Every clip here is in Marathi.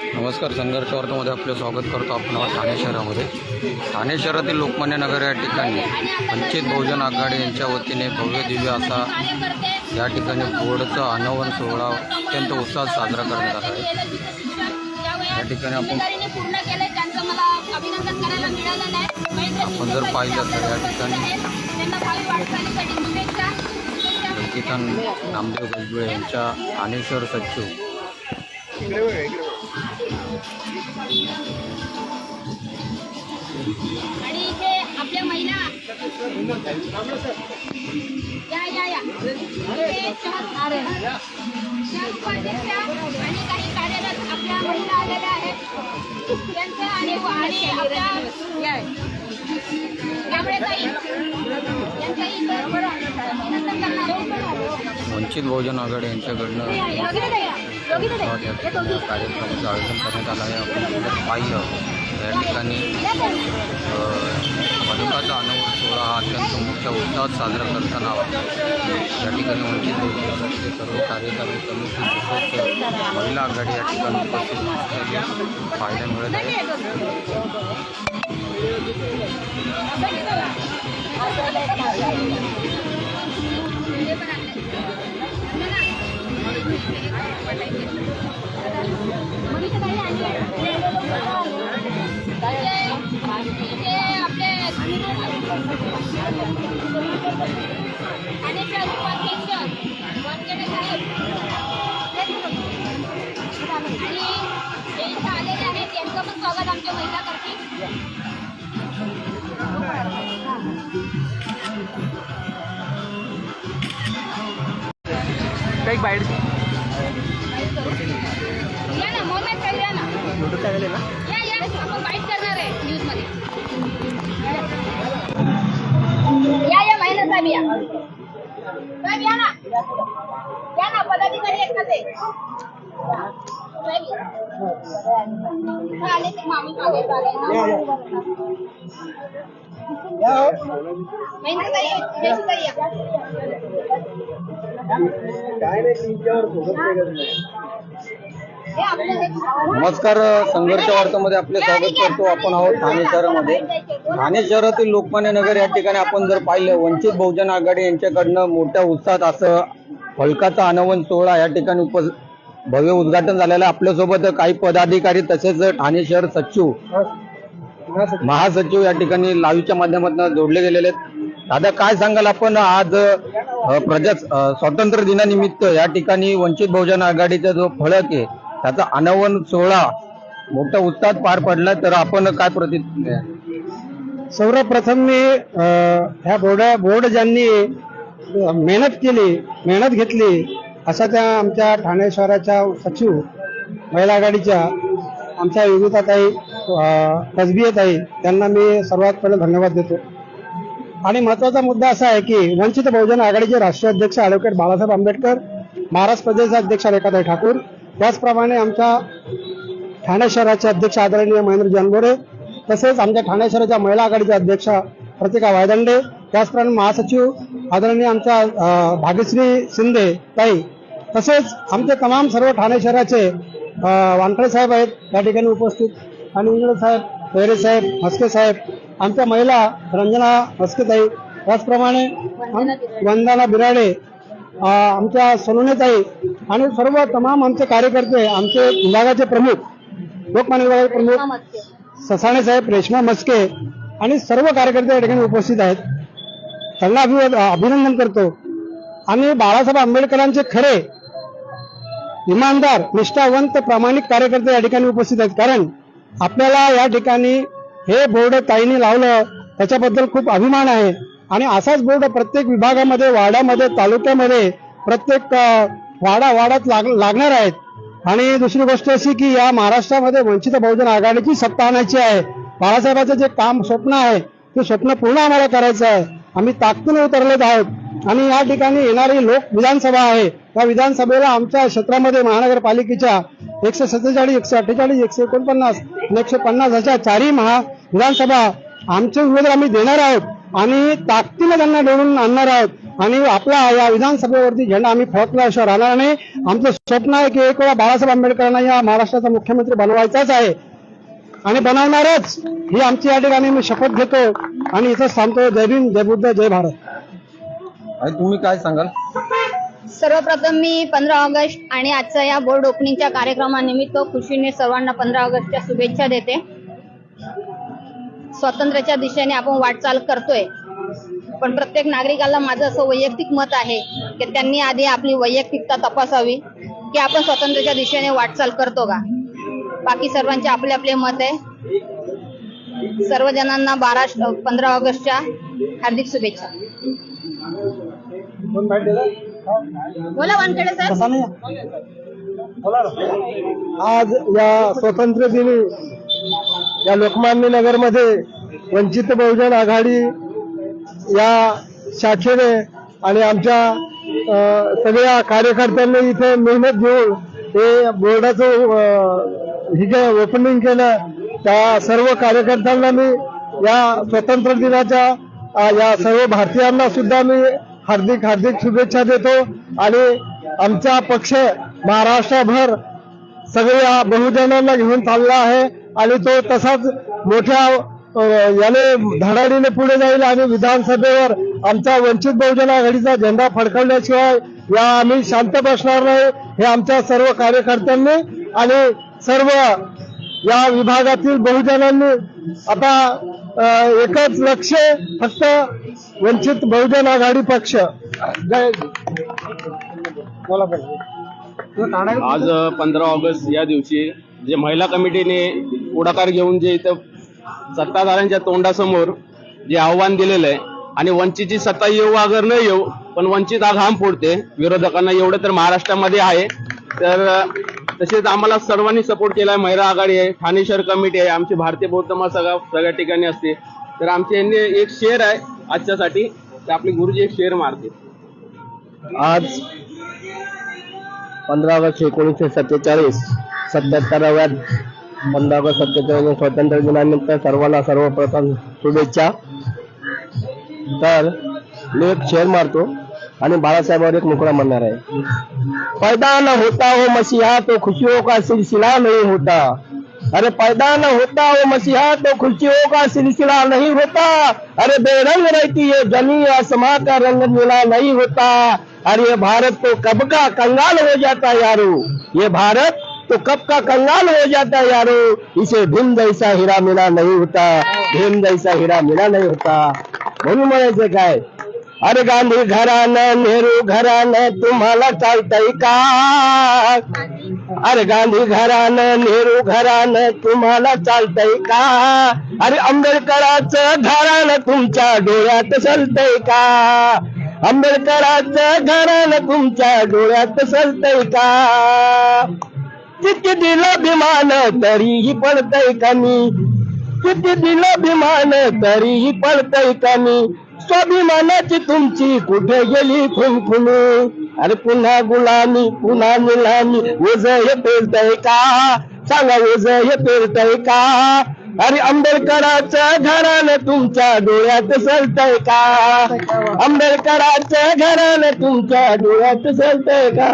नमस्कार संघर्ष वार्तामध्ये आपलं स्वागत करतो आपण ठाणे शहरामध्ये. ठाणे शहरातील लोकमान्य नगर या ठिकाणी वंचित बहुजन आघाडी यांच्या वतीने भव्य दिव्य असा या ठिकाणी बोर्डचा अनवन सोहळा अत्यंत उत्साहात साजरा करण्यात आला आहे. या ठिकाणी आपण- आपण जर पाहिलं तर या ठिकाणी नामदेव गजबुळे यांच्या ठाणे शहर सचिव. आणि इथे आपल्या महिला या या या आणि काही कार्यरत महिला आलेल्या आहेत त्यांचं आणि त्यामुळे काही आहोत. वंचित बहुजन आघाडी यांच्याकडनं हे. कार्यक्रमाचं आयोजन करण्यात आलं आहे आपण पाहिलं या ठिकाणी या ताई. सोहळा हा अत्यंत मोठ्या उत्साहात साजरा करताना या ठिकाणी म्हणजे वंचित बहुजन सर्व कार्यकारी समिती तसेच महिला आघाडी या ठिकाणी उपस्थित पाहायला मिळत आहे. न्यूजमध्ये. या या साहेब या. साहेब या ना. या ना पदाधिकारी आहेत नमस्कार संघर्ष वार्तामध्ये आपले स्वागत करतो. आपण आहोत ठाणे शहरामध्ये. ठाणे शहरातील लोकमान्य नगर या ठिकाणी आपण जर पाहिलं वंचित बहुजन आघाडी यांच्याकडनं मोठ्या उत्साहात असं फलकाचा अनावरण सोहळा या ठिकाणी उप भव्य उद्घाटन झालेलं आपल्यासोबत काही पदाधिकारी तसेच ठाणे शहर सचिव महासचिव या ठिकाणी लाईव्हच्या माध्यमातून जोडले गेलेले आहेत. दादा काय सांगाल आपण? आज प्रजा स्वातंत्र्य दिनानिमित्त या ठिकाणी वंचित बहुजन आघाडीचा जो फळक आहे त्याचा अनवन सोहळा मोठ्या उत्साहात पार पडला. तर आपण काय प्रतिक्रिया सर्वप्रथम मी ह्या बोर्ड बोर्ड ज्यांनी मेहनत केली मेहनत घेतली अशा त्या आमच्या ठाणे शहराच्या सचिव महिला आघाडीच्या आमच्या योगिताताई कसबीयताई त्यांना मी सर्वात पहिले धन्यवाद देतो. आणि महत्त्वाचा मुद्दा असा आहे की वंचित बहुजन आघाडीचे राष्ट्रीय अध्यक्ष ॲडव्होकेट बाळासाहेब आंबेडकर महाराष्ट्र प्रदेश अध्यक्ष रेखाताई ठाकूर त्याचप्रमाणे आमच्या ठाणे शहराचे अध्यक्ष आदरणीय महेंद्र जानबोरे तसेच आमच्या ठाणे शहराच्या महिला आघाडीच्या अध्यक्ष प्रतिका वायदंडे त्याचप्रमाणे महासचिव आदरणीय आमच्या भाग्यश्री शिंदे ताई तसेच आमचे तमाम सर्व ठाणे शहराचे वानखडे साहेब आहेत या ठिकाणी उपस्थित. आणि इंगळे साहेब पेरे साहेब हस्के साहेब आमच्या महिला रंजना हस्केताई त्याचप्रमाणे वंदना बिराडे आमच्या सोनुनेताई आणि सर्व तमाम आमचे कार्यकर्ते आमचे विभागाचे प्रमुख लोकमान्य विभागाचे प्रमुख ससाणे साहेब रेश्मा मस्के आणि सर्व कार्यकर्ते या ठिकाणी उपस्थित आहेत. त्यांना अभिवाद अभिनंदन करतो. आणि बाळासाहेब आंबेडकरांचे खरे इमानदार निष्ठावंत प्रामाणिक कार्यकर्ते या ठिकाणी उपस्थित आहेत. कारण आपल्याला या ठिकाणी हे बोर्ड ताईने लावलं त्याच्याबद्दल खूप अभिमान आहे. आणि असाच बोर्ड प्रत्येक विभागामध्ये वाड्यामध्ये तालुक्यामध्ये प्रत्येक वाडा वाड्यात लाग लागणार आहेत. आणि दुसरी गोष्ट अशी की या महाराष्ट्रामध्ये वंचित बहुजन आघाडीची सत्ता आणायची आहे. बाळासाहेबांचं जे काम स्वप्न आहे ते स्वप्न पूर्ण आम्हाला करायचं आहे. आम्ही ताकदीने उतरलेत आहोत. आणि या ठिकाणी येणारी लोक विधानसभा आहे. त्या विधानसभेला आमच्या क्षेत्रामध्ये महानगरपालिकेच्या एकशे सत्तेचाळीस एकशे अठ्ठेचाळीस एकशे एकोणपन्नास आणि एकशे पन्नास अशा चारही महा विधानसभा आमचे उमेदवार आम्ही देणार आहोत आणि ताकदीने त्यांना निवडून आणणार आहोत. आणि आपला या विधानसभेवरती झेंडा आम्ही फडकल्याशिवाय राहणार नाही. आमचं स्वप्न आहे की एक वेळा बाळासाहेब आंबेडकरांना या महाराष्ट्राचा मुख्यमंत्री बनवायचाच आहे. आणि बनवणारच. ही आमची या ठिकाणी मी शपथ घेतो. आणि इथंच थांबतो जय भीम जय बुद्ध जय भारत. आणि तुम्ही काय सांगाल? सर्वप्रथम मी पंधरा ऑगस्ट आणि आजच्या या बोर्ड ओपनिंगच्या कार्यक्रमानिमित्त खुशीने सर्वांना पंधरा ऑगस्टच्या शुभेच्छा देते. स्वातंत्र्याच्या दिशेने आपण वाटचाल करतोय. पण प्रत्येक नागरिकाला माझं असं वैयक्तिक मत आहे की त्यांनी आधी आपली वैयक्तिकता तपासावी की आपण स्वातंत्र्याच्या दिशेने वाटचाल करतो का? बाकी सर्वांचे आपले आपले मत आहे. सर्वजणांना बारा पंधरा ऑगस्टच्या हार्दिक शुभेच्छा. बोला वानखेडे सर आज या स्वातंत्र्य दिनी या लोकमान्य नगरमध्ये वंचित बहुजन आघाडी या शाखेने आणि आमच्या सगळ्या कार्यकर्त्यांनी इथे मेहनत घेऊन हे बोर्डाचं हे जे ओपनिंग केलं त्या सर्व कार्यकर्त्यांना मी या स्वातंत्र्य दिनाच्या या सर्व भारतीयांना सुद्धा मी हार्दिक हार्दिक शुभेच्छा देतो आणि आमचा पक्ष महाराष्ट्रभर सगळ्या बहुजनांना घेऊन चालला आहे आणि तो तसाच मोठ्या याने धडाडीने पुढे जाईल आणि विधानसभेवर आमचा वंचित बहुजन आघाडीचा झेंडा फडकवल्याशिवाय या आम्ही शांत बसणार नाही हे आमच्या सर्व कार्यकर्त्यांनी आणि सर्व या विभागातील बहुजनांनी आता एकच लक्ष फक्त वंचित बहुजन आघाडी पक्ष. बोला आज पंधरा ऑगस्ट या दिवशी जे महिला कमिटीने पुढाकार घेऊन जे इथं सत्ताधाऱ्यांच्या तोंडासमोर जे आव्हान दिलेलं आहे आणि वंचितची सत्ता येऊ अगर न येऊ पण वंचित हा घाम फोडते विरोधकांना एवढं तर महाराष्ट्रामध्ये आहे. तर तसेच आम्हाला सर्वांनी सपोर्ट केला आहे महिला आघाडी आहे ठाणे शहर कमिटी आहे आमची भारतीय बौद्ध सगळ्या सगळ्या ठिकाणी असते. तर आमचे यांनी एक शेअर आहे आजच्यासाठी. ते आपले गुरुजी एक शेअर मारते आज पंधरा ऑगस्ट एकोणीसशे सत्तेचाळीस सत्याहत्तराव्या पंधरा ऑगस्ट सत्तेचाळीस स्वातंत्र्य दिनानिमित्त सर्वांना सर्वप्रथम शुभेच्छा. तर मी एक शेअर मारतो. आणि और एक मुकड़ा म्हणणार आहे. पैदा न होता हो मसीहा तो खुशियों का सिलसिला नहीं होता. अरे पैदा न होता हो मसीहा तो खुशियों का सिलसिला नहीं होता. अरे बेरंग रहती है जमी, आसमां का रंग नीला नहीं होता. अरे ये भारत तो कब का कंगाल हो जाता है यारो. ये भारत तो कब का कंगाल हो जाता है यारो. इसे भीम जैसा हीरा मिला नहीं होता. भीम जैसा हीरा मिला नहीं होता. म्हणून म्हणायचं काय अरे गांधी घरानं नेहरू घरानं तुम्हाला चालतंय का? अरे गांधी घरानं नेहरू घरानं तुम्हाला चालतंय का? अरे आंबेडकराचं घरानं तुमच्या डोळ्यात चलतंय का? आंबेडकराचं घरानं तुमच्या डोळ्यात चलतंय का? किती दिलं विमान तरीही पडतय कमी. किती दिलं विमान तरीही पडतय कमी. स्वाभिमानाची तुमची. कुठे गेली खुमखुमी अरे पुन्हा गुलामी पुन्हा निलामी. ओझ हे पेरतय का? सांगा ओझ हे पेरतय का? अरे आंबेडकराचं घरानं तुमच्या डोळ्यात सलतय का? आंबेडकराचं घरानं तुमच्या डोळ्यात सलतय का.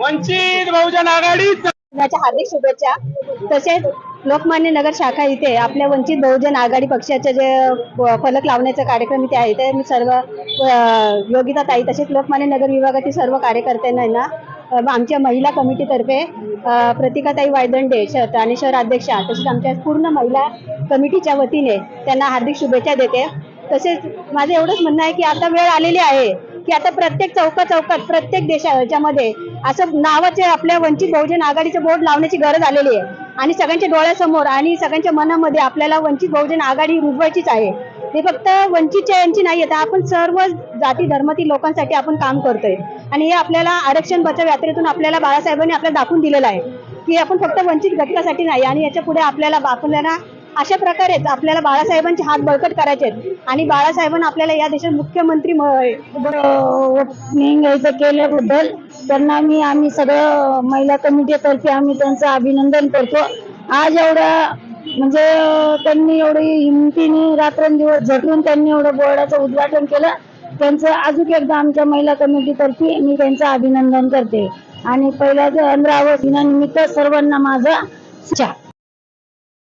वंचित बहुजन आघाडी हार्दिक शुभेच्छा. तसेच लोकमान्य नगर शाखा इथे आपल्या वंचित बहुजन आघाडी पक्षाचे जे फलक लावण्याचा कार्यक्रम इथे आहे ते मी सर्व योगिता ताई तसेच लोकमान्य नगर विभागातील सर्व कार्यकर्त्यांना ना आमच्या महिला कमिटीतर्फे प्रतिकाताई वायदंडे शहर आणि शहराध्यक्षा तसेच आमच्या पूर्ण महिला कमिटीच्या वतीने त्यांना हार्दिक शुभेच्छा देते. तसेच माझं एवढंच म्हणणं आहे की आता वेळ आलेली आहे की आता प्रत्येक चौका चौकात प्रत्येक देशाच्यामध्ये असं नावाचे आपल्या वंचित बहुजन आघाडीचं बोर्ड लावण्याची गरज आलेली आहे. आणि सगळ्यांच्या डोळ्यासमोर आणि सगळ्यांच्या मनामध्ये आपल्याला वंचित बहुजन आघाडी रुजवायचीच आहे. ते फक्त वंचितच्या यांची नाही तर आपण सर्व जाती धर्मातील लोकांसाठी आपण काम करतोय. आणि हे आपल्याला आरक्षण बचाव यात्रेतून आपल्याला बाळासाहेबांनी आपल्याला दाखवून दिलेलं आहे. की आपण फक्त वंचित घटकासाठी नाही आणि याच्यापुढे आपल्याला आपल्याला अशा प्रकारेच आपल्याला बाळासाहेबांचे हात बळकट करायचे आहेत आणि बाळासाहेबांना आपल्याला या देशात मुख्यमंत्री ओपनिंग केल्याबद्दल त्यांना मी आम्ही सगळं महिला कमिटीतर्फे आम्ही त्यांचं अभिनंदन करतो. आज एवढ्या म्हणजे त्यांनी एवढी हिमतीने रात्रंदिवस झटून त्यांनी एवढं बोर्डाचं उद्घाटन केलं. त्यांचं अजून एकदा आमच्या महिला कमिटीतर्फे मी त्यांचं अभिनंदन करते. आणि पहिल्या पंधरावं दिनानिमित्त सर्वांना माझा शुभेच्छा